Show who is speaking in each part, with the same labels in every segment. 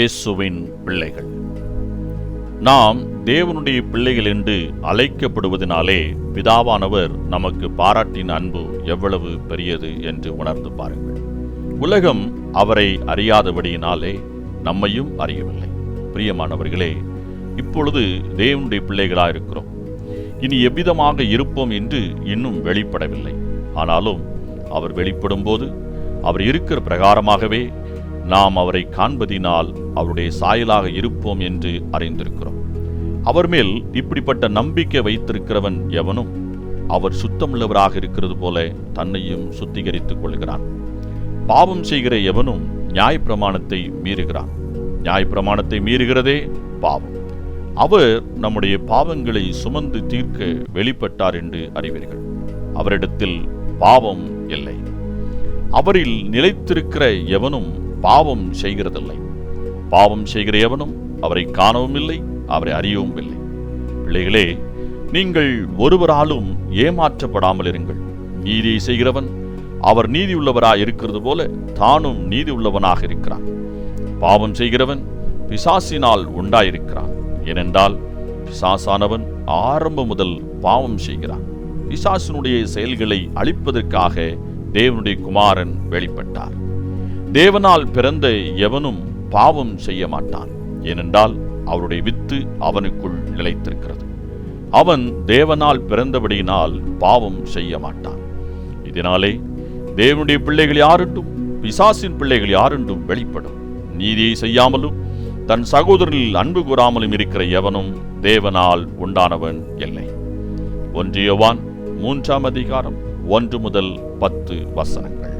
Speaker 1: இயேசுவின் பிள்ளைகள். நாம் தேவனுடைய பிள்ளைகள் என்று அழைக்கப்படுவதனாலே பிதாவானவர் நமக்கு பாராட்டின் அன்பு எவ்வளவு பெரியது என்று உணர்ந்து பாருங்கள். உலகம் அவரை அறியாதபடியினாலே நம்மையும் அறியவில்லை. பிரியமானவர்களே இப்பொழுது தேவனுடைய பிள்ளைகளாக இருக்கிறோம் இனி எவ்விதமாக இருப்போம் என்று இன்னும் வெளிப்படவில்லை. ஆனாலும் அவர் வெளிப்படும்போது அவர் இருக்கிற பிரகாரமாகவே நாம் அவரை காண்பதினால் அவருடைய சாயலாக இருப்போம் என்று அறிந்திருக்கிறோம். அவர் மேல் இப்படிப்பட்ட நம்பிக்கை வைத்திருக்கிறவன் எவனும் அவர் சுத்தமுள்ளவராக இருக்கிறது போல தன்னையும் சுத்திகரித்துக் கொள்கிறான். பாவம் செய்கிற எவனும் நியாயப்பிரமாணத்தை மீறுகிறான். நியாயப்பிரமாணத்தை மீறுகிறதே பாவம். அவர் நம்முடைய பாவங்களை சுமந்து தீர்க்க வெளிப்பட்டார் என்று அறிவீர்கள். அவரிடத்தில் பாவம் இல்லை. அவரில் நிலைத்திருக்கிற எவனும் பாவம் செய்கிறதில்லை. பாவம் செய்கிற எவனும் அவரை காணவும் இல்லை அவரை அறியவும் இல்லை பிள்ளைகளே நீங்கள் ஒருவராலும் ஏமாற்றப்படாமல் இருங்கள். நீதியை செய்கிறவன் அவர் நீதி இருக்கிறது போல தானும் நீதி உள்ளவனாக இருக்கிறான். பாவம் செய்கிறவன் பிசாசினால் உண்டாயிருக்கிறான். ஏனென்றால் பிசாசானவன் ஆரம்பம் முதல் பாவம் செய்கிறான். பிசாசினுடைய செயல்களை அழிப்பதற்காக தேவனுடைய குமாரன் வெளிப்பட்டார். தேவனால் பிறந்த எவனும் பாவம் செய்ய மாட்டான். ஏனென்றால் அவருடைய வித்து அவனுக்குள் நிலைத்திருக்கிறது. அவன் தேவனால் பிறந்தபடியினால் பாவம் செய்ய மாட்டான். இதனாலே தேவனுடைய பிள்ளைகள் யாருண்டும் பிசாசின் பிள்ளைகள் யாருண்டும் வெளிப்படும். நீதியை செய்யாமலும் தன் சகோதரனில் அன்பு கூறாமலும் இருக்கிற எவனும் தேவனால் உண்டானவன் இல்லை. ஒன்றியவான் மூன்றாம் அதிகாரம் ஒன்று முதல் பத்து வசனங்கள்.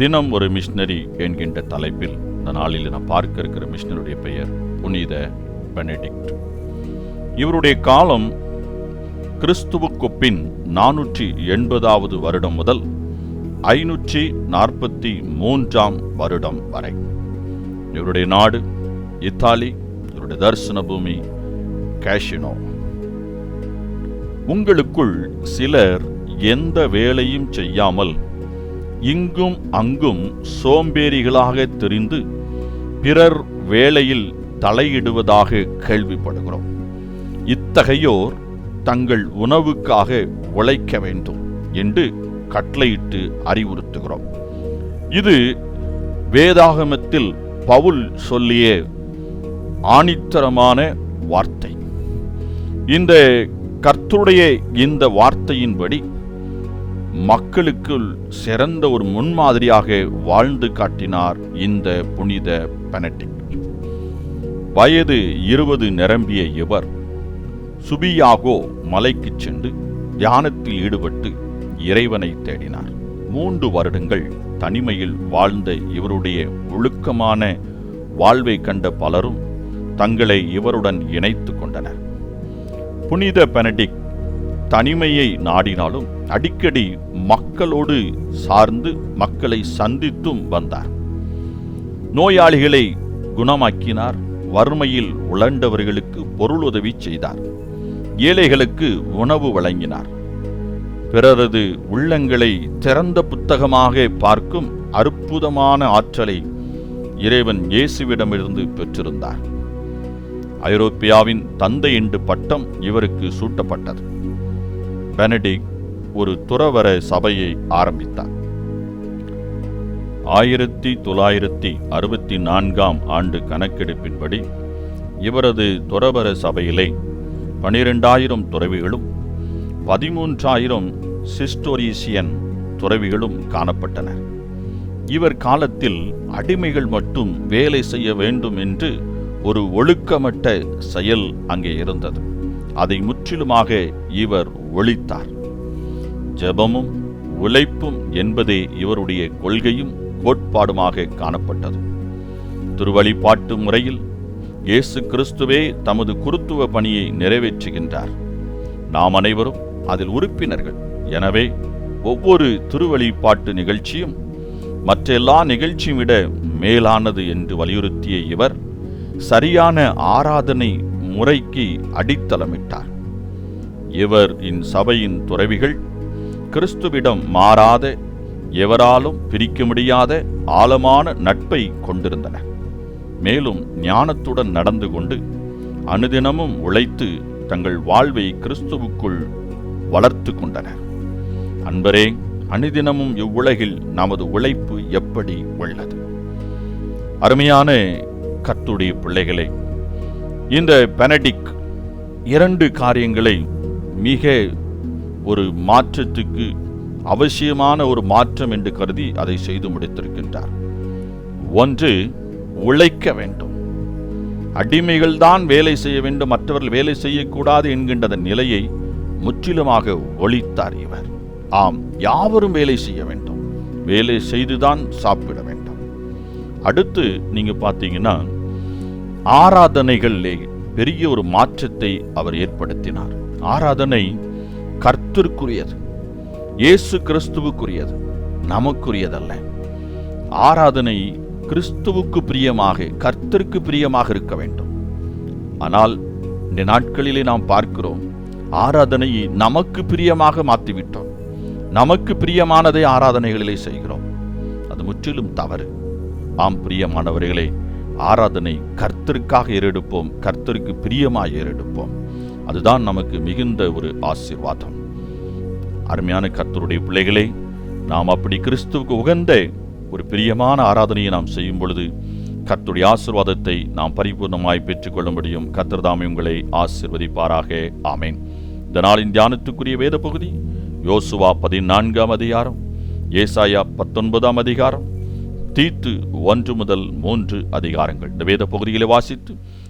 Speaker 1: தினம் ஒரு மிஷினரி என்கின்ற தலைப்பில் இந்த நாளில் நான் பார்க்க இருக்கிற மிஷினருடைய பெயர் புனித பெனடிக்ட். இவருடைய காலம் கிறிஸ்துவுக்கு பின் நானூற்றி எண்பதாவது வருடம் முதல் ஐநூற்றி நாற்பத்தி மூன்றாம் வருடம் வரை. இவருடைய நாடு இத்தாலி இவருடைய தரிசன பூமி கேஷினோ உங்களுக்குள் சிலர் எந்த வேலையும் செய்யாமல் இங்கும் அங்கும் சோம்பேறிகளாக தெரிந்து பிறர் வேலையில் தலையிடுவதாக கேள்விப்படுகிறோம். இத்தகையோர் தங்கள் உணவுக்காக உழைக்க வேண்டும் என்று கட்டளையிட்டு அறிவுறுத்துகிறோம். இது வேதாகமத்தில் பவுல் சொல்லிய ஆணித்தரமான வார்த்தை. இந்த கர்த்தருடைய இந்த வார்த்தையின்படி மக்களுக்குள் சிறந்த ஒரு முன்மாதிரியாக வாழ்ந்து காட்டினார் இந்த புனித பெனடிக் வயது இருபது நிரம்பிய இவர் சுபியாகோ மலைக்கு சென்று தியானத்தில் ஈடுபட்டு இறைவனை தேடினார். மூன்று வருடங்கள் தனிமையில் வாழ்ந்த இவருடைய ஒழுக்கமான வாழ்வை கண்ட பலரும் தங்களை இவருடன் இணைத்து கொண்டனர். புனித பெனடிக் தனிமையை நாடினாலும் அடிக்கடி மக்களோடு சார்ந்து மக்களை சந்தித்தும் வந்தார். நோயாளிகளை குணமாக்கினார் வறுமையில் உழண்டவர்களுக்கு பொருளுதவி செய்தார் ஏழைகளுக்கு உணவு வழங்கினார். பிறரது உள்ளங்களை திறந்த புத்தகமாக பார்க்கும் அற்புதமான ஆற்றலை இறைவன் இயேசுவிடமிருந்து பெற்றிருந்தார். ஐரோப்பியாவின் தந்தை என்று பட்டம் இவருக்கு சூட்டப்பட்டது. பெனடிக் ஒரு துறவர சபையை ஆரம்பித்தார். ஆயிரத்தி தொள்ளாயிரத்தி அறுபத்தி நான்காம் ஆண்டு கணக்கெடுப்பின்படி இவரது துறவர சபையிலே பனிரெண்டாயிரம் துறவிகளும் பதிமூன்றாயிரம் சிஸ்டோரீசியன் துறவிகளும் காணப்பட்டனர். இவர் காலத்தில் அடிமைகள் மட்டும் வேலை செய்ய வேண்டும் என்று ஒரு ஒழுக்கமட்ட செயல் அங்கே இருந்தது. அதை முற்றிலுமாக இவர் ஒழித்தார். ஜெபமும் உழைப்பும் என்பதே இவருடைய கொள்கையும் கோட்பாடுமாக காணப்பட்டது. திருவழிபாட்டு முறையில் இயேசு கிறிஸ்துவே தமது குருத்துவ பணியை நிறைவேற்றுகின்றார். நாம் அனைவரும் அதில் உறுப்பினர்கள். எனவே ஒவ்வொரு திருவழிபாட்டு நிகழ்ச்சியும் மற்ற எல்லா நிகழ்ச்சியும் விட மேலானது என்று வலியுறுத்திய இவர் சரியான ஆராதனை முறைக்கு அடித்தளமிட்டார். இவர் இன் சபையின் துறவிகள். கிறிஸ்துவிடம் மாறாத எவராலும் பிரிக்க முடியாத ஆழமான நட்பை கொண்டிருந்தன. மேலும் ஞானத்துடன் நடந்து கொண்டு அனுதினமும் உழைத்து தங்கள் வாழ்வை கிறிஸ்துவுக்குள் வளர்த்து கொண்டனர். அன்பரே அனுதினமும் இவ்வுலகில் நமது உழைப்பு எப்படி உள்ளது? அருமையான கத்துடைய பிள்ளைகளே இந்த பெனடிக் இரண்டு காரியங்களை மிக ஒரு மாற்றத்துக்கு அவசியமான ஒரு மாற்றம் என்று கருதி அதை செய்து முடித்திருக்கின்றார். ஒன்று உழைக்க வேண்டும். அடிமைகள் தான் வேலை செய்ய வேண்டும் மற்றவர்கள் வேலை செய்யக்கூடாது என்கின்ற நிலையை முற்றிலுமாக ஒழித்தார் இவர். ஆம் யாவரும் வேலை செய்ய வேண்டும். வேலை செய்துதான் சாப்பிட வேண்டும். அடுத்து நீங்க பார்த்தீங்கன்னா ஆராதனைகளிலே பெரிய ஒரு மாற்றத்தை அவர் ஏற்படுத்தினார். ஆராதனை கர்த்தருக்குரியது. இயேசு கிறிஸ்துவுக்குரியது. நமக்குரியதல்ல. ஆராதனை கிறிஸ்துவுக்கு பிரியமாக கர்த்தருக்கு பிரியமாக இருக்க வேண்டும். ஆனால் இந்த நாட்களிலே நாம் பார்க்கிறோம் ஆராதனையை நமக்கு பிரியமாக மாற்றிவிட்டோம். நமக்கு பிரியமானதை ஆராதனைகளிலே செய்கிறோம். அது முற்றிலும் தவறு. ஆம் பிரியமானவர்களே ஆராதனை கர்த்தருக்காக ஏறெடுப்போம் கர்த்தருக்கு பிரியமாக ஏறெடுப்போம். அதுதான் நமக்கு மிகுந்த ஒரு ஆசீர்வாதம். அருமையான கர்த்தருடைய பிள்ளைகளே நாம் அப்படி கிறிஸ்துவுக்கு உகந்த ஒரு பிரியமான ஆராதனையை நாம் செய்யும் பொழுது கர்த்தருடைய ஆசீர்வாதத்தை நாம் பரிபூர்ணமாய் பெற்றுக்கொள்ளும்படியும் முடியும் உங்களை ஆசிர்வதிப்பாராக. ஆமேன். இந்த நாளின் தியானத்துக்குரிய வேத பகுதி யோசுவா பதினான்காம் அதிகாரம் ஏசாயா பத்தொன்பதாம் அதிகாரம் தீத்து ஒன்று முதல் மூன்று அதிகாரங்கள். இந்த வேத பகுதிகளை வாசித்து